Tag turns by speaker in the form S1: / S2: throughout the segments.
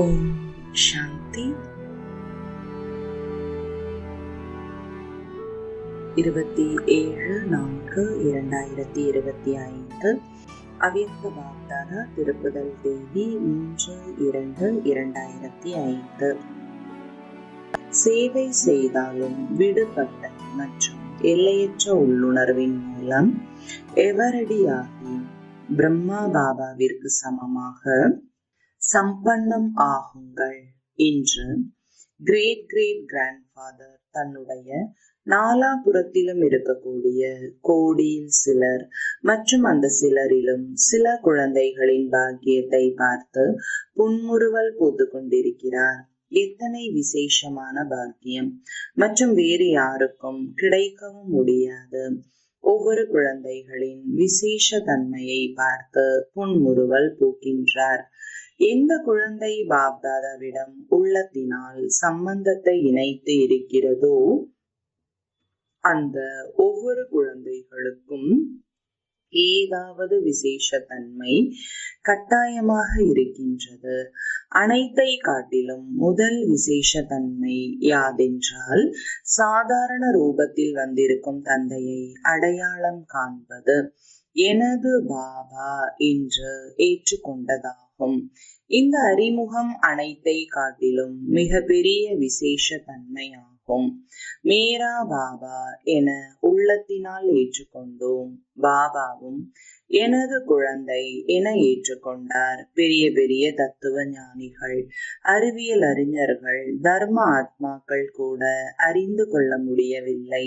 S1: ஓம் சாந்தி இருபத்தி ஏழு நான்கு இரண்டாயிரத்தி இருபத்தி ஐந்து. அவ்யக்த வாக்தாரா திருப்புதல் தேதி மூன்று இரண்டு இரண்டாயிரத்தி ஐந்து. சேவை செய்தாலும் விடுபட்ட மற்றும் எல்லையற்ற உள்ளுணர்வின் மூலம் எவரடியாகி பிரம்மா பாபாவிற்கு சமமாக சம்பன்னம் ஆகுங்கள். என்று கிரேட் கிரேட் கிராண்ட் ஃபாதர் தன்னுடைய நாலாபுரத்திலும் இருக்கக்கூடிய கோடியில் சிலர் மற்றும் அந்த சிலரிலும் சில குழந்தைகளின் பாக்கியத்தை பார்த்து புன்முறுவல் போத்து கொண்டிருக்கிறார் எத்தனை விசேஷமான பாக்கியம். மற்றும் வேறு யாருக்கும் கிடைக்கவும் முடியாது. ஒவ்வொரு குழந்தைகளின் விசேஷ தன்மையை பார்த்து புன்முறுவல் பூக்கின்றார். எந்த குழந்தை பாப்தாதாவிடம் உள்ளத்தினால் சம்பந்தத்தை இணைத்து இருக்கிறதோ அந்த ஒவ்வொரு குழந்தைகளுக்கும் ஏதாவது விசேஷ தன்மை கட்டாயமாக இருக்கின்றது. அனைத்தை காட்டிலும் முதல் விசேஷ தன்மை யாதென்றால் சாதாரண ரூபத்தில் வந்திருக்கும் தந்தையை அடையாளம் காண்பது. எனது பாபா என்று ஏற்றுக்கொண்டதாகும். இந்த அறிமுகம் அனைத்தை காட்டிலும் மிக பெரிய விசேஷ தன்மையாகும் மீரா பாபா என உள்ளத்தினால் ஏற்றுக்கொண்டோம். பாபாவும் எனது குழந்தை என ஏற்றுக்கொண்டார். பெரிய பெரிய தத்துவ ஞானிகள் அறிவியல் அறிஞர்கள் தர்ம ஆத்மாக்கள் கூட அறிந்து கொள்ள முடியவில்லை.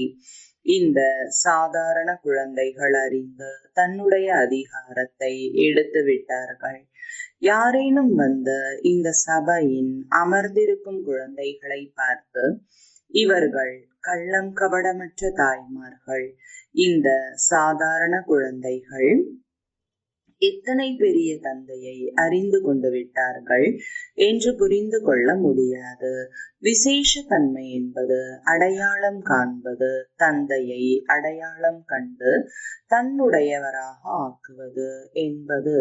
S1: இந்த சாதாரண குழந்தைகள் அறிந்து தன்னுடைய அதிகாரத்தை எடுத்து விட்டார்கள். யாரேனும் வந்து இந்த சபையின் அமர்ந்திருக்கும் குழந்தைகளை பார்த்து இவர்கள் கள்ளம் கபடமற்ற தாய்மார்கள். இந்த சாதாரண குழந்தைகள் எத்தனை பெரிய தந்தையை அறிந்து கொண்டு விட்டார்கள் என்று புரிந்து கொள்ள முடியாது. விசேஷ தன்மை என்பது அடையாளம் காண்பது தந்தையை அடையாளம் கண்டு தன்னுடையவராக ஆக்குவது என்பது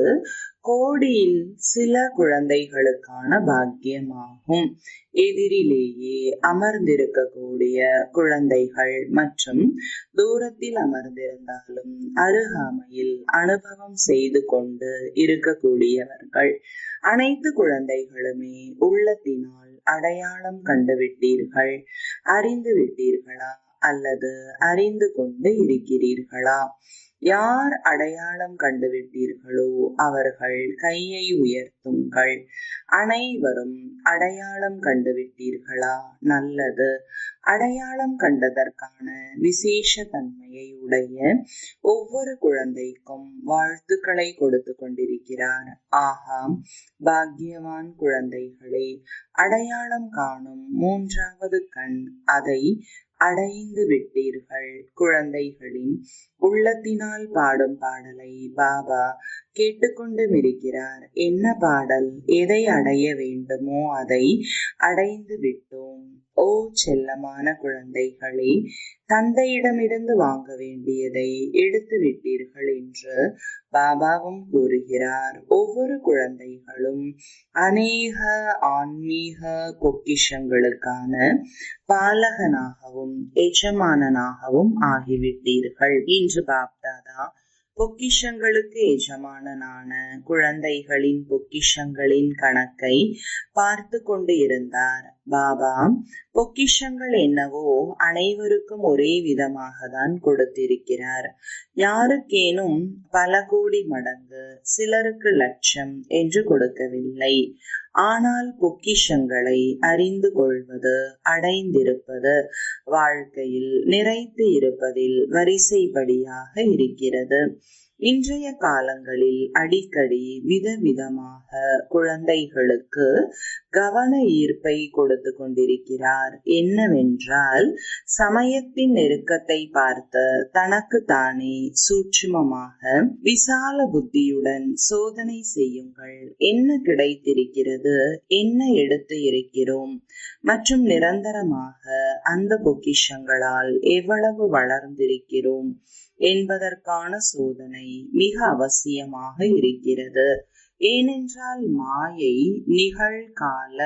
S1: கோடியில் சில குழந்தைகளுக்கான பாக்கியமாகும். எதிரிலேயே அமர்ந்திருக்கக்கூடிய குழந்தைகள் மற்றும் தூரத்தில் அமர்ந்திருந்தாலும் அருகாமையில் அனுபவம் செய்து கொண்டு இருக்கக்கூடியவர்கள். அனைத்து குழந்தைகளுமே உள்ளத்தினால் அடையாளம் கண்டுவிட்டீர்கள். அறிந்து விட்டீர்களா அல்லது அறிந்து கொண்டு இருக்கிறீர்களா? யார் அடையாளம் கண்டுவிட்டீர்களோ அவர்கள் கையை உயர்த்துங்கள். அனைவரும் அடையாளம் கண்டுவிட்டீர்களா? நல்லது. அடையாளம் கண்டதற்கான விசேஷ தன்மையை உடைய ஒவ்வொரு குழந்தைக்கும் வாழ்த்துக்களை கொடுத்து கொண்டிருக்கிறார். ஆஹா பாக்யவான் குழந்தைகளே அடையாளம் காணும் மூன்றாவது கண் அதை அடைந்து விட்டீர்கள் குழந்தைகளின் உள்ளத்தினால் பாடும் பாடலை பாபா கேட்டுக்கொண்டும் இருக்கிறார் என்ன பாடல்? எதை அடைய வேண்டுமோ அதை அடைந்து விட்டோம். ஓ செல்லமான குழந்தைகளே தந்தையிடமிருந்து வாங்க வேண்டியதை எடுத்து விட்டீர்கள் என்று பாபாவும் கூறுகிறார். ஒவ்வொரு குழந்தைகளும் அநேக ஆன்மீக பொக்கிஷங்களுக்கான பாலகனாகவும் எஜமானனாகவும் ஆகிவிட்டீர்கள் என்று பாப்தாதா பொக்கிஷங்களுக்கு எஜமானனான குழந்தைகளின் பொக்கிஷங்களின் கணக்கை பார்த்து கொண்டு இருந்தார். பாபா பொக்கிஷங்கள் என்னவோ அனைவருக்கும் ஒரே விதமாக தான் கொடுத்திருக்கிறார். யாருக்கேனும் பல கோடி மடங்கு சிலருக்கு லட்சம் என்று கொடுக்கவில்லை. ஆனால் பொக்கிஷங்களை அறிந்து கொள்வது அடைந்திருப்பது வாழ்க்கையில் நிறைத்து இருப்பதில் வரிசைப்படியாக இருக்கிறது. இன்றைய காலங்களில் அடிக்கடி விதவிதமாக குழந்தைகளுக்கு கவன ஈர்ப்பை கொடுத்து கொண்டிருக்கிறார். என்னவென்றால் சமயத்தின் நெருக்கத்தை பார்த்து தனக்கு தானே சூட்சுமமாக விசால புத்தியுடன் சோதனை செய்யுங்கள். என்ன கிடைத்திருக்கிறது? என்ன எடுத்து இருக்கிறோம்? மற்றும் நிரந்தரமாக அந்த பொக்கிஷங்களால் எவ்வளவு வளர்ந்திருக்கிறோம்? என்பதற்கான சோதனை மிக அவசியமாக இருக்கிறது. ஏனென்றால் மாயை நிகழ்கால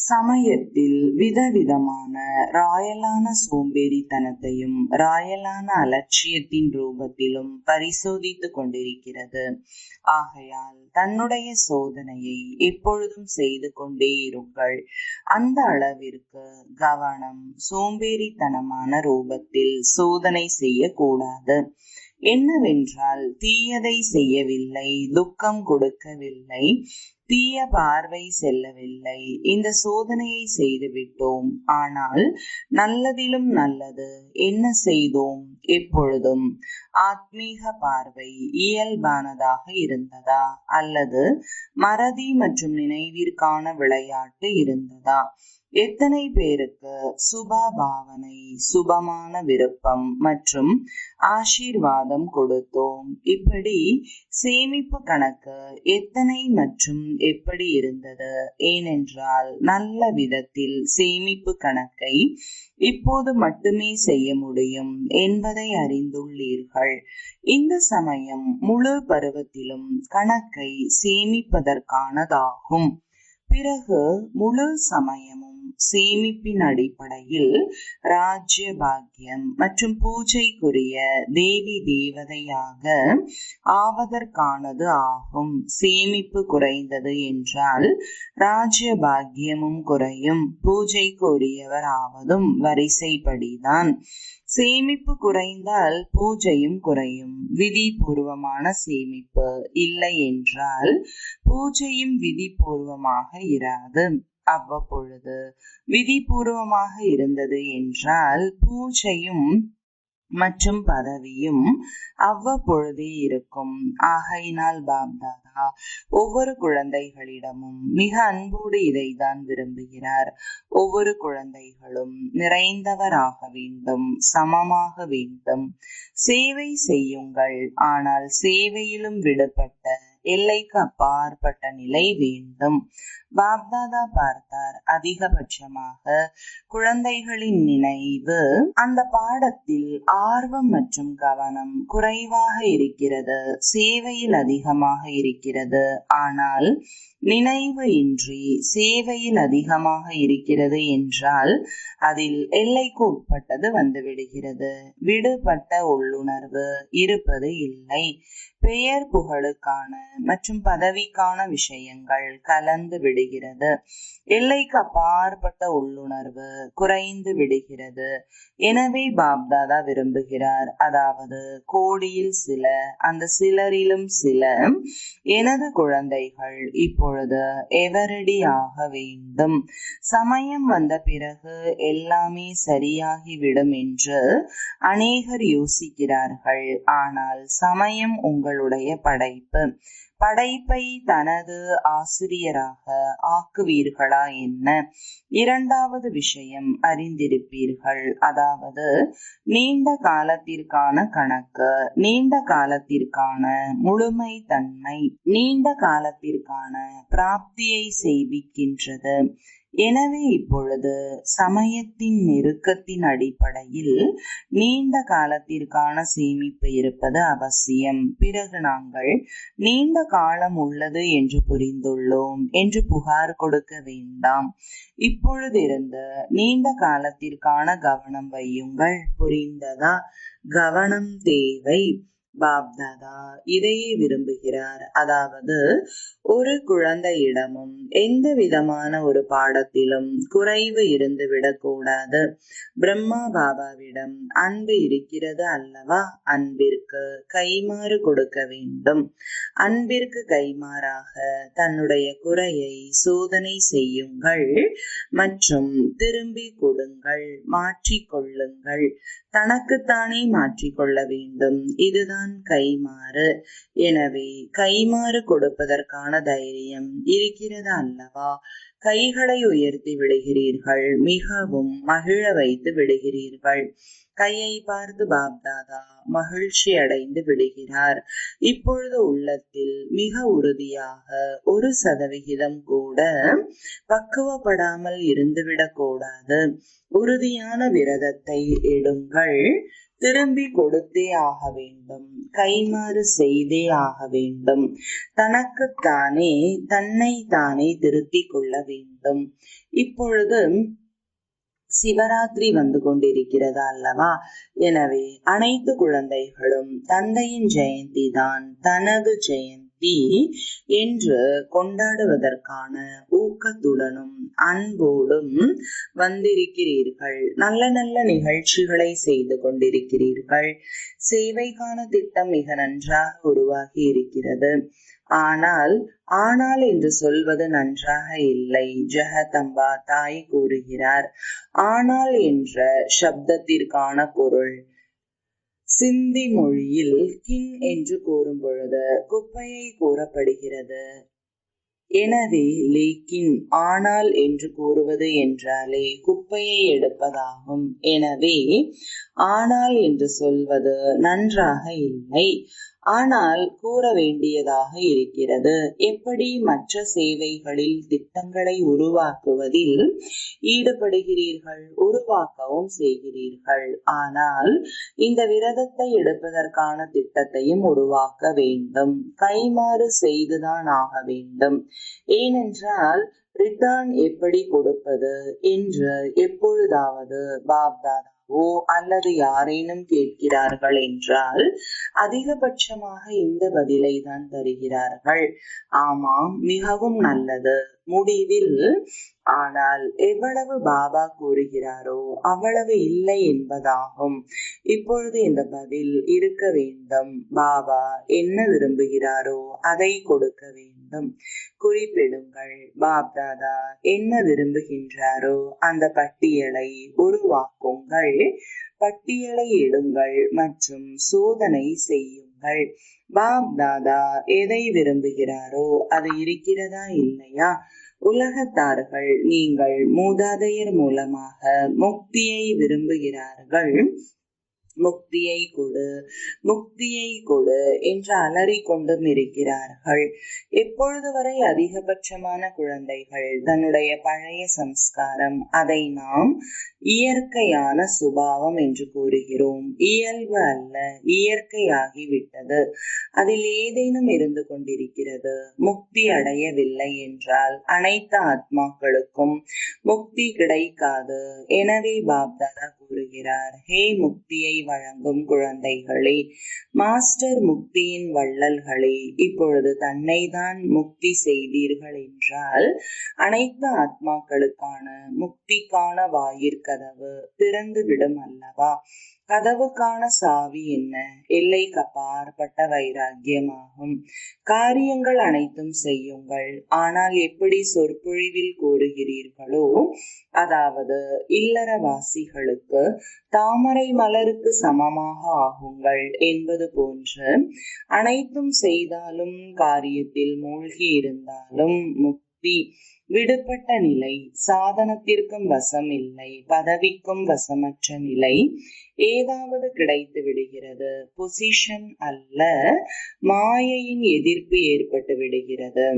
S1: சமயத்தில் விதவிதமான ராயலான சோம்பேறித்தனத்தையும் ராயலான அலட்சியத்தின் ரூபத்திலும் பரிசோதித்துக் கொண்டிருக்கிறது. ஆகையால் தன்னுடைய சோதனையை எப்பொழுதும் செய்து கொண்டே இருங்கள். அந்த அளவிற்கு கவனம் சோம்பேறித்தனமான ரூபத்தில் சோதனை செய்யக்கூடாது. என்னவென்றால் தீயதை செய்யவில்லை துக்கம் கொடுக்கவில்லை. தீய பார்வை செல்லவில்லை. இந்த சோதனையை செய்துவிட்டோம். ஆனால் நல்லதிலும் நல்லது. என்ன செய்தோம்? எப்பொழுதும் ஆத்மீக பார்வை இயல்பானதாக இருந்ததா? அல்லது மறதி மற்றும் நினைவிற்கான விளையாட்டு இருந்ததா? எத்தனை பேருக்கு சுப பாவனை சுபமான விருப்பம் மற்றும் ஆசீர்வாதம் கொடுத்தோம்? இப்படி சேமிப்பு கணக்கு எத்தனை மற்றும் எப்படி இருந்தது? ஏனென்றால் நல்ல விதத்தில் சேமிப்பு கணக்கை இப்போது மட்டுமே செய்ய முடியும் என்பதை அறிந்துள்ளீர்கள். இந்த சமயம் முழு பருவத்திலும் கணக்கை சேமிப்பதற்கானதாகும். பிறகு முழு சமயமும் சேமிப்பின் அடிப்படையில் ராஜ்ய பாக்கியம் மற்றும் பூஜைக்குரிய தேவி தேவதையாக ஆவதற்கானது ஆகும். சேமிப்பு குறைந்தது என்றால் ராஜ்ய பாக்கியமும் குறையும். பூஜைக்குரியவர் ஆவதும் வரிசைப்படிதான். சேமிப்பு குறைந்தால் பூஜையும் குறையும். விதிபூர்வமான சேமிப்பு இல்லை என்றால் பூஜையும் விதிபூர்வமாக இராது. அவ்வப்பொழுது விதிபூர்வமாக இருந்தது என்றால் பூஜையும் மற்றும் பதவியும் அவ்வப்பொழுதே இருக்கும். ஆகையினால் பாப்தாதா ஒவ்வொரு குழந்தைகளிடமும் மிக அன்போடு இதைதான் விரும்புகிறார். ஒவ்வொரு குழந்தைகளும் நிறைந்தவராக வேண்டும் சமமாக வேண்டும். சேவை செய்யுங்கள். ஆனால் சேவையிலும் விடுபட்ட எல்லைக்கு அப்பாற்பட்ட நிலை வேண்டும். பாப்தாதா பார்த்தார். அதிகபட்சமாக குழந்தைகளின் நினைவு அந்த பாடத்தில் ஆர்வம் மற்றும் கவனம் குறைவாக இருக்கிறது. சேவையில் அதிகமாக இருக்கிறது. ஆனால் நினைவு இன்றி சேவையில் அதிகமாக இருக்கிறது என்றால் அதில் எல்லைக்கு உட்பட்டது வந்துவிடுகிறது. விடுபட்ட உள்ளுணர்வு இருப்பது இல்லை. பெயர் புகழுக்கான மற்றும் பதவிக்கான விஷயங்கள் கலந்து விடுகிறது. எல்லைக்கு அப்பாற்பட்ட உள்ளுணர்வு குறைந்து விடுகிறது. எனவே பாப்தாதா விரும்புகிறார். அதாவது கோடியில் சில அந்த சிலரிலும் சில எனது குழந்தைகள் இப்பொழுது எவரடி ஆக வேண்டும்? சமயம் வந்த பிறகு எல்லாமே சரியாகிவிடும் என்று அநேகர் யோசிக்கிறார்கள். ஆனால் சமயம் உங்களுடைய படைப்பு. படைப்பை தனது ஆசிரியராக ஆக்குவீர்களா என்ன? இரண்டாவது விஷயம் அறிந்திருப்பீர்கள். அதாவது நீண்ட காலத்திற்கான கணக்கு நீண்ட காலத்திற்கான முழுமை தன்மை நீண்ட காலத்திற்கான பிராப்தியை செய்விக்கின்றது. எனவே இப்பொழுது சமயத்தின் நெருக்கத்தின் அடிப்படையில் நீண்ட காலத்திற்கான சேமிப்பு இருப்பது அவசியம். பிறகு நாங்கள் நீண்ட காலம் உள்ளது என்று புரிந்துள்ளோம் என்று புகார் கொடுக்க வேண்டாம். இப்பொழுதிருந்து நீண்ட காலத்திற்கான கவனம் வையுங்கள். புரிந்ததா? கவனம் தேவை. பாப்தாதா இதையே விரும்புகிறார். அதாவது ஒரு குழந்தையிடமும் எந்த விதமான ஒரு பாடத்திலும் குறைவு இருந்து விடக்கூடாது. பிரம்மா பாபாவிடம் அன்பு இருக்கிறது அல்லவா? அன்பிற்கு கைமாறு கொடுக்க வேண்டும். அன்பிற்கு கைமாறாக தன்னுடைய குறையை சோதனை செய்யுங்கள் மற்றும் திரும்பி கொடுங்கள் மாற்றிக்கொள்ளுங்கள். தனக்குத்தானே மாற்றிக்கொள்ள வேண்டும். இதுதான் கைமாறு எனவே கைமாறு கொடுப்பதற்கான தைரியம் இருக்கிறது அல்லவா? கைகளை உயர்த்தி விடுகிறீர்கள் மிகவும் மகிழ வைத்து விடுகிறீர்கள். கையை பார்த்து பாப்தாதா மகிழ்ச்சி அடைந்து விடுகிறார். இப்பொழுது உள்ளத்தில் மிக உறுதியாக ஒரு சதவிகிதம் கூட பக்குவப்படாமல் இருந்துவிடக் கூடாது. உறுதியான விரதத்தை எடுங்கள். திரும்பி கொடுத்தே ஆக வேண்டும். கைமாறு செய்தே ஆக வேண்டும். தனக்குத்தானே தன்னை தானே திருத்திக் கொள்ள வேண்டும். இப்பொழுது சிவராத்திரி வந்து கொண்டிருக்கிறதா அல்லவா? எனவே அனைத்து குழந்தைகளும் தந்தையின் ஜெயந்தி தான் தனது ஜெயந்தி என்று கொண்டாடுவதற்கான ஊக்கத்துடனும் அன்போடும் வந்திருக்கிறீர்கள். நல்ல நல்ல நிகழ்ச்சிகளை செய்து கொண்டிருக்கிறீர்கள். சேவைக்கான திட்டம் மிக நன்றாக உருவாகி இருக்கிறது. ஆனால் ஆனால் என்று சொல்வது நன்றாக இல்லை ஜெகதம்பா தாய் கூறுகிறார். ஆனால் என்ற சப்தத்திற்கான பொருள் சிந்தி மொழியில் கிங் என்று கூறும் பொழுது குப்பையை கூறப்படுகிறது. எனவே லேக்கின் ஆனால் என்று கூறுவது என்றாலே குப்பையை எடுப்பதாகும். எனவே ஆனால் என்று சொல்வது நன்றாக இல்லை. ஆனால் கூற வேண்டியதாக இருக்கிறது. எப்படி மற்ற சேவைகளில் திட்டங்களை உருவாக்குவதில் ஈடுபடுகிறீர்கள்? உருவாக்கவும் செய்கிறீர்கள். ஆனால் இந்த விரதத்தை எடுப்பதற்கான திட்டத்தையும் உருவாக்க வேண்டும். கைமாறு செய்துதான் ஆக வேண்டும். ஏனென்றால் ரிட்டர்ன் எப்படி கொடுப்பது? என்று எப்பொழுதாவது பாப்தாதா ஓ அல்லது யாரேனும் கேட்கிறார்கள் என்றால் அதிகபட்சமாக இந்த பதிலை தான் தருகிறார்கள். ஆமாம் மிகவும் நல்லது. முடிவில். ஆனால் எவ்வளவு பாபா கூறுகிறாரோ அவ்வளவு இல்லை என்பதாகும். இப்பொழுது இந்த பதில் இருக்க வேண்டும். பாபா என்ன விரும்புகிறாரோ அதை கொடுக்க வேண்டும். குறிப்பிடுங்கள் பாப்தாதா என்ன விரும்புகின்றாரோ அந்த பட்டியலை உருவாக்குங்கள். பட்டியலை எடுங்கள் மற்றும் சோதனை செய்யுங்கள். பாப் தாதா எதை விரும்புகிறாரோ அது இருக்கிறதா இல்லையா? உலகத்தார்கள் நீங்கள் மூதாதையர் மூலமாக முக்தியை விரும்புகிறார்கள். முக்தியை கொடு முக்தியை கொடு என்று அலறி கொண்டும் இருக்கிறார்கள். எப்பொழுது வரை அதிகபட்சமான குழந்தைகள் தன்னுடைய பழைய சம்ஸ்காரம் அதை நாம் இயற்கையான சுபாவம் என்று கூறுகிறோம். இயல்பு அல்ல இயற்கையாகிவிட்டது. அதில் ஏதேனும் இருந்து கொண்டிருக்கிறது. முக்தி அடையவில்லை என்றால் அனைத்து ஆத்மாக்களுக்கும் முக்தி கிடைக்காது. எனவே பாப்தாதா கூறுகிறார் ஹே முக்தியை வழங்கும் குழந்தைகளே மாஸ்டர் முக்தியின் வள்ளல்களே இப்பொழுது தன்னை தான் முக்தி செய்தீர்கள் என்றால் அனைத்து ஆத்மாக்களுக்கான முக்திக்கான வாயிற்கதவு திறந்து விடும் அல்லவா? கதவுக்கான சாவி என்ன? எல்லைக்கு அப்பாற்பட்ட வைராக்கியமாகும். காரியங்கள் அனைத்தும் செய்யுங்கள். ஆனால் எப்படி சொற்பொழிவில் கூறுகிறீர்களோ அதாவது இல்லறவாசிகளுக்கு தாமரை மலருக்கு சமமாக ஆகுங்கள் என்பது போன்று அனைத்தும் செய்தாலும் காரியத்தில் மூழ்கி இருந்தாலும் முக்தி விடுபட்ட நிலை சாதனத்திற்கும் வசம் இல்லை பதவிக்கும் வசமற்ற நிலை ஏதாவது கிடைத்து விடுகிறது. பொசிஷன் அல்ல மாயையின் எதிர்ப்பு ஏற்பட்டு விடுகிறது.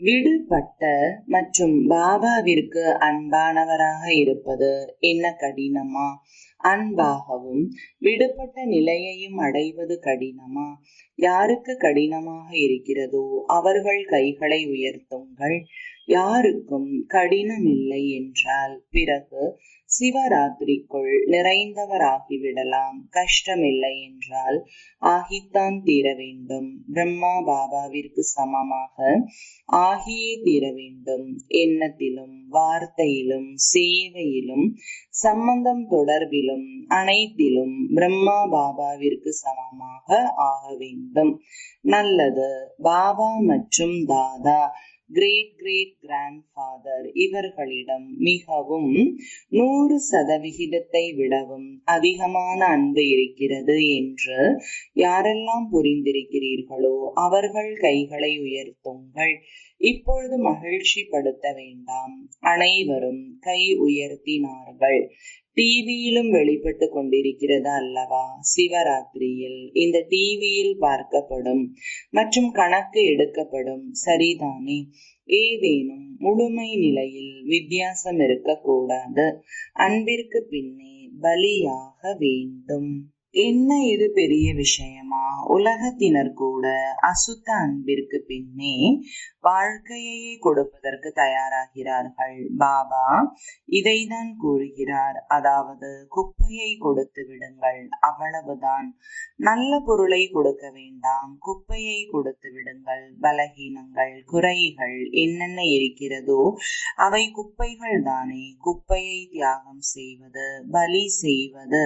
S1: விடுபட்ட மற்றும் பாபாவிற்கு அன்பானவராக இருப்பது என்ன கடினமா? அன்பாகவும் விடுபட்ட நிலையையும் அடைவது கடினமா? யாருக்கு கடினமாக இருக்கிறதோ அவர்கள் கைகளை உயர்த்துங்கள். யாருக்கும் கடினம் இல்லை என்றால் பிறகு சிவராத்திரிக்குள் நிறைந்தவராகிவிடலாம். கஷ்டமில்லை என்றால் ஆகித்தான் தீர வேண்டும். பிரம்மா பாபாவிற்கு சமமாக ஆகியே தீர வேண்டும். எண்ணத்திலும் வார்த்தையிலும் சேவையிலும் சம்பந்தம் தொடர்பிலும் அனைத்திலும் பிரம்மா பாபாவிற்கு சமமாக ஆக வேண்டும். நல்லது பாபா மற்றும் தாதா கிரேட் கிரேட் கிராண்ட் ஃபாதர் இவர்களிடம் மிகவும் நூறு சதவிகிதத்தை விடவும் அதிகமான அன்பு இருக்கிறது என்று யாரெல்லாம் புரிந்திருக்கிறீர்களோ அவர்கள் கைகளை உயர்த்துங்கள். இப்பொழுது மகிழ்ச்சி படுத்த வேண்டாம். அனைவரும் கை உயர்த்தினார்கள். டிவியிலும் வெளிப்பட்டு கொண்டிருக்கிறது அல்லவா? சிவராத்திரியில் இந்த டிவியில் பார்க்கப்படும் மற்றும் கணக்கு எடுக்கப்படும். சரிதானே? ஏதேனும் முழுமை நிலையில் வித்தியாசம் இருக்கக்கூடாது. அன்பிற்கு பின்னே பலியாக வேண்டும். என்ன இது பெரிய விஷயமா? உலகத்தினர் கூட அசுத்த அன்பிற்கு பின்னே வாழ்க்கையே கொடுப்பதற்கு தயாராகிறார்கள். பாபா இதைதான் கூறுகிறார். அதாவது குப்பையை கொடுத்து விடுங்கள். அவ்வளவுதான். நல்ல பொருளை கொடுக்க வேண்டாம். குப்பையை கொடுத்து விடுங்கள். பலகீனங்கள் குறைகள் என்னென்ன இருக்கிறதோ அவை குப்பைகள் தானே. குப்பையை தியாகம் செய்வது பலி செய்வது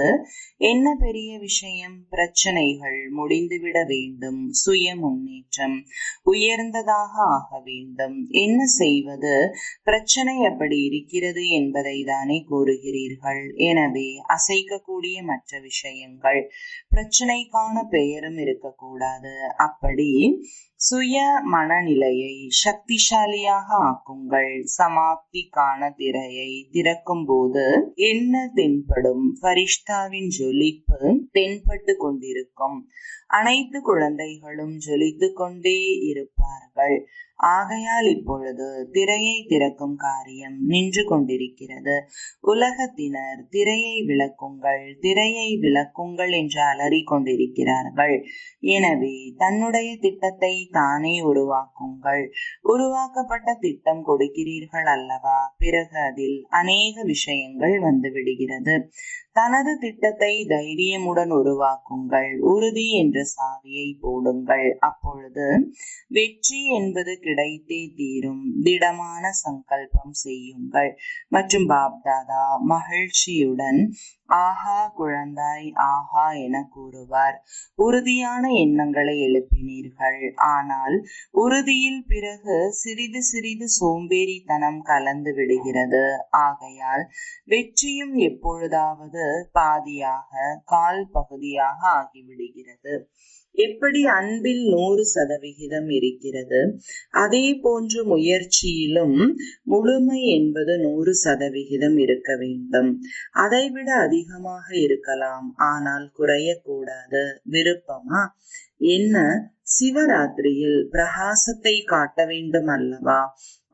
S1: என்ன பெரிய விஷயம் பிரச்சனைகள் முடிந்துவிட வேண்டும். சுய முன்னேற்றம் உயர்ந்ததாக ஆக வேண்டும். என்ன செய்வது? பிரச்சனை அப்படி இருக்கிறது என்பதை தானே கூறுகிறீர்கள். எனவே அசைக்கக்கூடிய மற்ற விஷயங்கள் பிரச்சனைக்கான பெயரும் இருக்கக்கூடாது. அப்படி சுய மனநிலையை சக்திசாலியாக ஆக்குங்கள். சமாப்திக்கான திரையை திறக்கும் போது என்ன தென்படும்? பரிஷ்டாவின் ஜொலிப்பு தென்பட்டு கொண்டிருக்கும். அனைத்து குழந்தைகளும் ஜொலித்து கொண்டே இருப்பார்கள். ஆகையால் இப்பொழுது திரையை திறக்கும் காரியம் நின்று கொண்டிருக்கிறது. உலகத்தினர் திரையை விளக்குங்கள் திரையை விளக்குங்கள் என்று அலறி கொண்டிருக்கிறார்கள் எனவே தன்னுடைய திட்டத்தை தானே உருவாக்குங்கள். உருவாக்கப்பட்ட திட்டம் கொடுக்கிறீர்கள் அல்லவா? பிறகு அதில் அநேக விஷயங்கள் வந்துவிடுகிறது. தனது திட்டத்தை தைரியமுடன் உருவாக்குங்கள். உறுதி என்ற சாவியை போடுங்கள். அப்பொழுது வெற்றி என்பது கிடைத்தே தீரும். திடமான சங்கல்பம் செய்யுங்கள். மற்றும் பாப்தாதா மகிழ்ச்சியுடன் ஆஹா குழந்தாய் ஆஹா என கூறுவார். உறுதியான எண்ணங்களை எழுப்பினீர்கள். ஆனால் உறுதியில் பிறகு சிறிது சிறிது சோம்பேறித்தனம் கலந்து விடுகிறது. ஆகையால் வெற்றியும் எப்பொழுதாவது பாதியாக கால் பகுதியாக ஆகிவிடுகிறது. எப்படி அன்பில் நூறு சதவிகிதம் இருக்கிறது? அதே போன்று முயற்சியிலும் முழுமை என்பது நூறு சதவிகிதம் இருக்க வேண்டும். அதைவிட அதிகமாக இருக்கலாம். ஆனால் குறையக்கூடாது. விருப்பமா? என்ன? சிவராத்திரியில் பிரகாசத்தை காட்ட வேண்டும் அல்லவா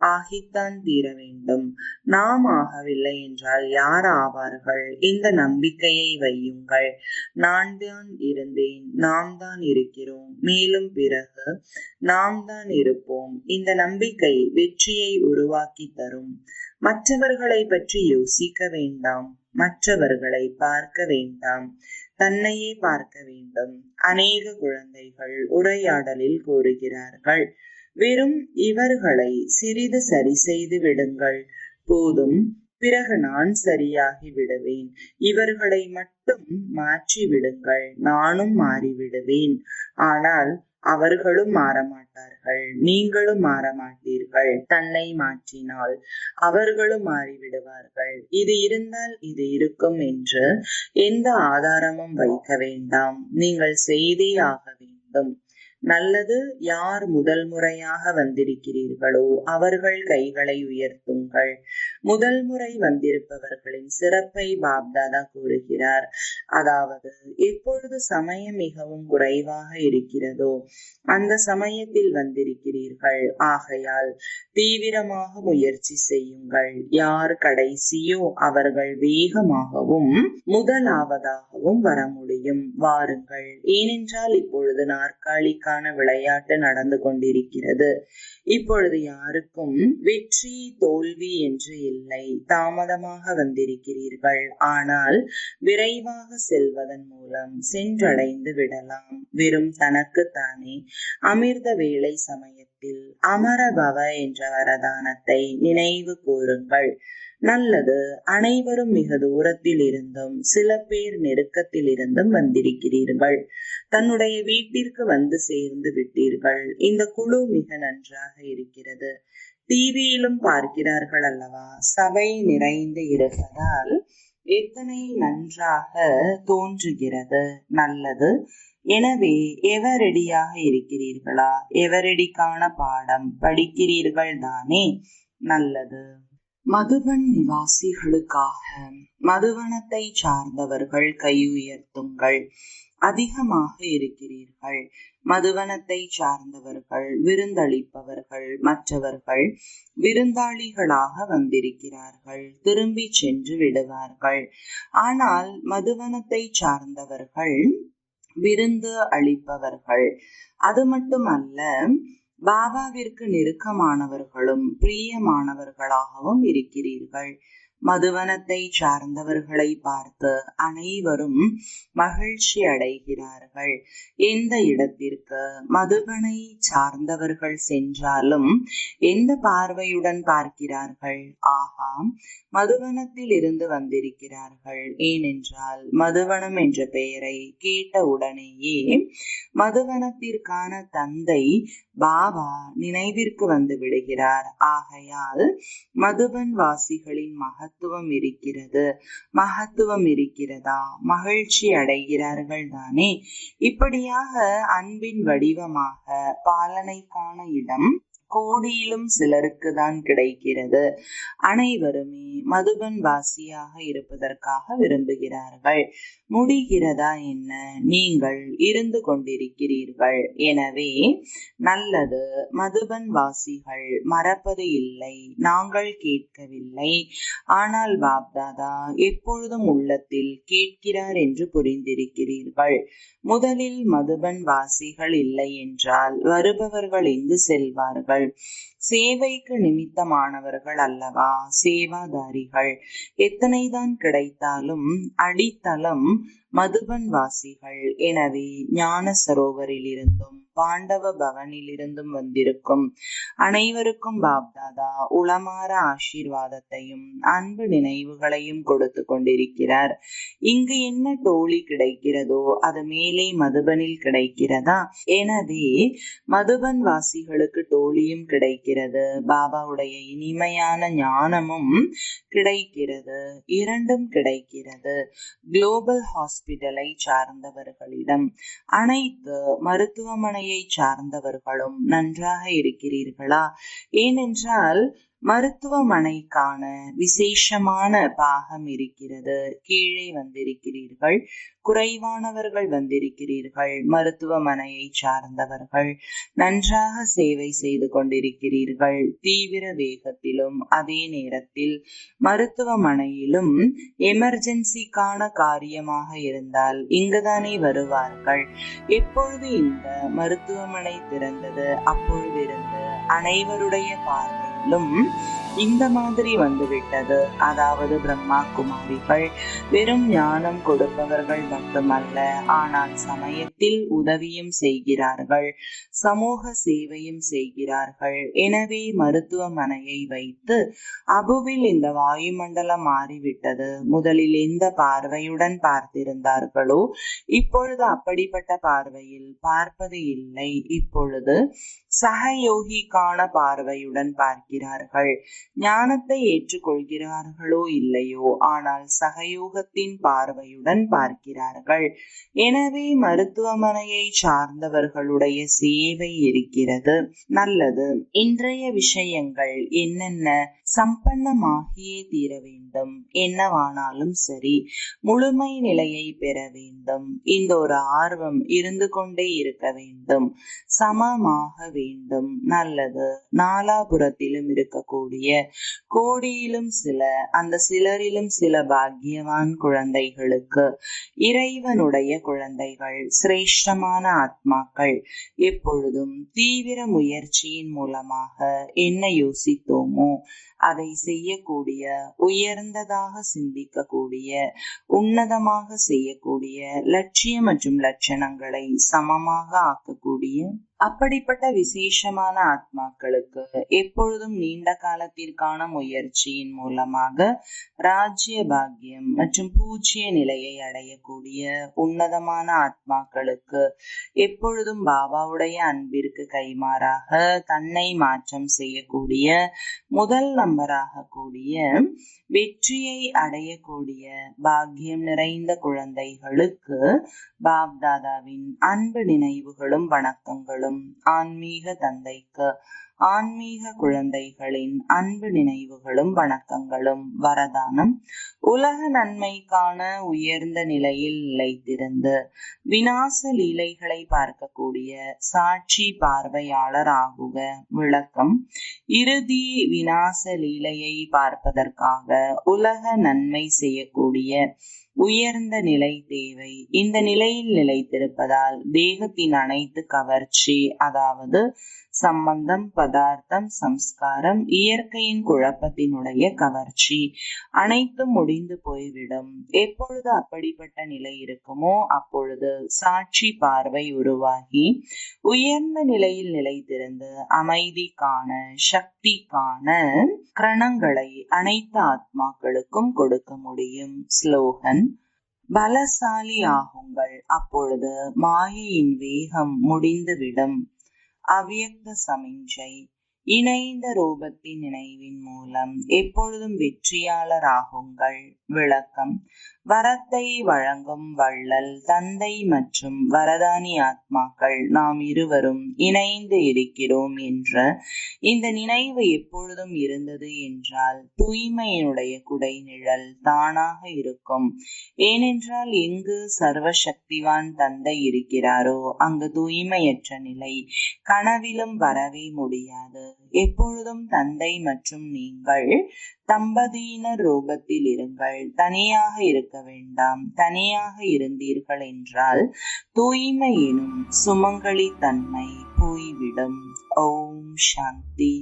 S1: ஆகித்தான் தீர வேண்டும். நாம் ஆகவில்லை என்றால் யார் ஆவார்கள்? இந்த நம்பிக்கையை வையுங்கள். நான் தான் இருந்தேன். நாம் தான் இருக்கிறோம். மேலும் பிறகு நாம் தான் இருப்போம். இந்த நம்பிக்கை வெற்றியை உருவாக்கி தரும். மற்றவர்களை பற்றி யோசிக்க வேண்டாம். மற்றவர்களை பார்க்க வேண்டாம். தன்னையே பார்க்க வேண்டும். அநேக குழந்தைகள் உரையாடலில் கூறுகிறார்கள். வெறும் இவர்களை சிறிது சரி செய்து விடுங்கள். போதும் பிறகு நான் சரியாகி விடுவேன். இவர்களை மட்டும் மாற்றி விடுங்கள் நானும் மாறிவிடுவேன். ஆனால் அவர்களும் மாறமாட்டார்கள். நீங்களும் மாறமாட்டீர்கள். தன்னை மாற்றினால் அவர்களும் மாறிவிடுவார்கள். இது இருந்தால் இது இருக்கும் என்று எந்த ஆதாரமும் வைக்க வேண்டாம். நீங்கள் செய்தே ஆக வேண்டும். நல்லது யார் முதல் முறையாக வந்திருக்கிறீர்களோ அவர்கள் கைகளை உயர்த்துங்கள். முதல் முறை வந்திருப்பவர்களின் சிறப்பை பாப்தாதா கூறுகிறார். அதாவது எப்பொழுது சமயம் மிகவும் குறைவாக இருக்கிறதோ அந்த சமயத்தில் வந்திருக்கிறீர்கள். ஆகையால் தீவிரமாக முயற்சி செய்யுங்கள். யார் கடைசியோ அவர்கள் வேகமாகவும் முதலாவதாகவும் வர முடியும். வாருங்கள். ஏனென்றால் இப்பொழுது நாற்காலிக்கான விளையாட்டு நடந்து கொண்டிருக்கிறது. இப்பொழுது யாருக்கும் வெற்றி தோல்வி என்று இல்லை. இல்லை தாமதமாக வந்திருக்கிறீர்கள். ஆனால் விரைவாக செல்வதன் மூலம் சென்றடைந்து விடலாம். வெறும் தனக்குத்தானே அமிர்த வேலை சமயத்தில் அமரபவ என்ற வரதானத்தை நினைவு கூறுங்கள். நல்லது அனைவரும் மிக தூரத்தில் இருந்தும் சில பேர் நெருக்கத்தில் இருந்தும் வந்திருக்கிறீர்கள். தன்னுடைய வீட்டிற்கு வந்து சேர்ந்து விட்டீர்கள். இந்த குழு மிக நன்றாக இருக்கிறது. டிவியிலும் பார்க்கிறார்கள் அல்லவா சபை நிறைந்து இருப்பதால் எத்தனை நன்றாக தோன்றுகிறது நல்லது. எனவே எவரெடியாக இருக்கிறீர்களா? எவரெடிக்கான பாடம் படிக்கிறீர்கள் தானே? நல்லது. மதுபன் நிவாசிகளுக்காக மதுவனத்தை சார்ந்தவர்கள் கையுயர்த்துங்கள் அதிகமாக இருக்கிறீர்கள். மதுவனத்தை சார்ந்தவர்கள் விருந்தளிப்பவர்கள் மற்றவர்கள் விருந்தாளிகளாக வந்திருக்கிறார்கள். திரும்பி சென்று விடுவார்கள். ஆனால் மதுவனத்தை சார்ந்தவர்கள் விருந்து அளிப்பவர்கள் அது மட்டுமல்ல பாபாவிற்கு நெருக்கமானவர்களும் பிரியமானவர்களாகவும் இருக்கிறீர்கள். மதுவனத்தை சார்ந்தவர்களை பார்த்து அனைவரும் மகிழ்ச்சி அடைகிறார்கள். எந்த இடத்திற்கு மதுபனை சார்ந்தவர்கள் சென்றாலும் எந்த பார்வையுடன் பார்க்கிறார்கள்? ஆகா மதுவனத்தில் இருந்து வந்திருக்கிறார்கள். ஏனென்றால் மதுவனம் என்ற பெயரை கேட்ட உடனேயே மதுவனத்திற்கான தந்தை பாபா நினைவிற்கு வந்து விடுகிறார். ஆகையால் மதுபன் வாசிகளின் மகத்துவம் இருக்கிறது. மகத்துவம் இருக்கிறதா? மகிழ்ச்சி அடைகிறார்கள் தானே? இப்படியாக அன்பின் வடிவமாக பாலனைக்கான இடம் கோடியிலும் சிலருக்கு தான் கிடைக்கிறது. அனைவருமே மதுபன் வாசியாக இருப்பதற்காக விரும்புகிறார்கள். முடிகிறதா என்ன? நீங்கள் இருந்து கொண்டிருக்கிறீர்கள். எனவே நல்லது. மதுபன் வாசிகள் மறப்பது இல்லை. நாங்கள் கேட்கவில்லை. ஆனால் பாப்தாதா எப்பொழுதும் உள்ளத்தில் கேட்கிறார் என்று புரிந்திருக்கிறீர்கள். முதலில் மதுபன் வாசிகள் இல்லை என்றால் வருபவர்கள் எங்கு செல்வார்கள்? So சேவைக்கு நிமித்தமானவர்கள் அல்லவா? சேவாதாரிகள். எத்தனைதான் கிடைத்தாலும் அடித்தளம் மதுபன் வாசிகள். எனவே ஞான சரோவரிலிருந்தும் பாண்டவ பவனிலிருந்தும் வந்திருக்கும் அனைவருக்கும் பாப்தாதா உளமாற ஆசீர்வாதத்தையும் அன்பு நினைவுகளையும் கொடுத்து கொண்டிருக்கிறார். இங்கு என்ன டோலி கிடைக்கிறதோ அது மேலே மதுபனில் கிடைக்கிறதா? எனவே மதுபன் வாசிகளுக்கு டோலியும் கிடைக்கிறது பாபாவுடைய இனிமையான ஞானமும் கிடைக்கிறது. இரண்டும் கிடைக்கிறது. குளோபல் ஹாஸ்பிட்டலை சார்ந்தவர்களிடம் அனைத்து மருத்துவமனையை சார்ந்தவர்களும் நன்றாக இருக்கிறீர்களா? ஏனென்றால் மருத்துவமனைக்கான விசேஷமான பாகம் இருக்கிறது. கீழே வந்திருக்கிறீர்கள். குறைவானவர்கள் வந்திருக்கிறீர்கள். மருத்துவமனையை சார்ந்தவர்கள். நன்றாக சேவை செய்து கொண்டிருக்கிறீர்கள். தீவிர வேகத்திலும் அதே நேரத்தில் மருத்துவமனையிலும் எமர்ஜென்சிக்கான காரியமாக இருந்தால் இங்குதானே வருவார்கள். எப்பொழுது இந்த மருத்துவமனை திறந்தது? அப்பொழுது அனைவருடைய பார்வை பார்வையிலும் இந்த மாதிரி வந்துவிட்டது. அதாவது பிரம்மா குமாரிகள் வெறும் ஞானம் கொடுப்பவர்கள் மட்டுமல்ல ஆனால் சமயத்தில் உதவியும் செய்கிறார்கள் சமூக சேவையும் செய்கிறார்கள். எனவே மருத்துவமனையை வைத்து அபுவில் இந்த வாயுமண்டலம் மாறிவிட்டது. முதலில் எந்த பார்வையுடன் பார்த்திருந்தார்களோ இப்பொழுது அப்படிப்பட்ட பார்வையில் பார்ப்பது இல்லை. இப்பொழுது சகயோகிக்கான பார்வையுடன் கொள்கிறார்கள் ஞானத்தை ஏற்றுக்கொள்கிறார்களோ இல்லையோ? ஆனால் சகயோகத்தின் பார்வையுடன் பார்க்கிறார்கள். எனவே மருத்துவமனையை சார்ந்தவர்களுடைய சேவை இருக்கிறது. நல்லது. இன்றைய விஷயங்கள் என்னென்ன? சம்பன்னமாகியே தீர வேண்டும். என்னவானாலும் சரி முழுமை நிலையை பெற வேண்டும். இந்த ஒரு ஆர்வம் இருந்து கொண்டே இருக்க வேண்டும். சமமாக வேண்டும். நல்லது. நாலாபுரத்திலும் இருக்கக்கூடிய கோடியிலும் சில அந்த சிலரிலும் சில பாக்கியவான் குழந்தைகளுக்கு இறைவனுடைய குழந்தைகள் சிரேஷ்டமான ஆத்மாக்கள் எப்பொழுதும் தீவிர முயற்சியின் மூலமாக என்ன யோசித்தோமோ அதை செய்யக்கூடிய உயர்ந்ததாக சிந்திக்கக்கூடிய உன்னதமாக செய்யக்கூடிய லட்சியம் மற்றும் லட்சணங்களை சமமாக ஆக்கக்கூடிய அப்படிப்பட்ட விசேஷமான ஆத்மாக்களுக்கு எப்பொழுதும் நீண்ட காலத்திற்கான முயற்சியின் மூலமாக ராஜ்ய பாக்கியம் மற்றும் பூஜ்ய நிலையை அடையக்கூடிய உன்னதமான ஆத்மாக்களுக்கு எப்பொழுதும் பாபாவுடைய அன்பிற்கு கைமாறாக தன்னை மாற்றம் செய்யக்கூடிய முதல் நம்பராக கூடிய வெற்றியை அடையக்கூடிய பாக்கியம் நிறைந்த குழந்தைகளுக்கு பாப்தாதாவின் அன்பு நினைவுகளும் வணக்கங்களும் ஆன்மீக தந்தைக்கு ஆன்மீக குழந்தைகளின் அன்பு நினைவுகளும் வணக்கங்களும். வரதானம். உலக நன்மைக்கான உயர்ந்த நிலையில் நிலைத்திருந்து விநாச லீலைகளை பார்க்கக்கூடிய சாட்சி பார்வையாளர் ஆகுக. விளக்கம். இறுதி விநாச லீலையை பார்ப்பதற்காக உலக நன்மை செய்யக்கூடிய உயர்ந்த நிலை தேவை. இந்த நிலையில் நிலைத்திருப்பதால் தேகத்தின் அனைத்து கவர்ச்சி அதாவது சம்பந்தம் பதார்த்தம் சம்ஸ்காரம் இயற்கையின் குழப்பத்தினுடைய கவர்ச்சி அனைத்தும் முடிந்து போய்விடும். எப்பொழுது அப்படிப்பட்ட நிலை இருக்குமோ அப்பொழுது சாட்சி பார்வை உருவாகி உயர்ந்த நிலையில் நிலைத்திருந்து அமைதி காண சக்தி காண கிரணங்களை அனைத்து ஆத்மாக்களுக்கும் கொடுக்க முடியும். ஸ்லோகன் பலசாலி ஆகுங்கள் அப்பொழுது மாயையின் வேகம் முடிந்துவிடும். அவ்வியக்த சமிஞ்சை இணைந்த ரூபத்தின் நினைவின் மூலம் எப்பொழுதும் வெற்றியாளராகுங்கள். விளக்கம். வரத்தை வழங்கும் வள்ளல் தந்தை மற்றும் வரதானி ஆத்மாக்கள் நாம் இருவரும் இணைந்து இருக்கிறோம் என்ற இந்த நினைவு எப்பொழுதும் இருந்தது என்றால் தூய்மையினுடைய குடை நிழல் தானாக இருக்கும். ஏனென்றால் எங்கு சர்வசக்திவான் தந்தை இருக்கிறாரோ அங்கு தூய்மையற்ற நிலை கனவிலும் வரவே முடியாது. எப்பொழுதும் தந்தை மற்றும் நீங்கள் தம்பதியினர் ரூபத்தில் இருங்கள். தனியாக இருக்க வேண்டாம். தனியாக இருந்தீர்கள் என்றால் தூய்மை எனும் சுமங்கலி தன்மை போய்விடும். ஓம் சாந்தி.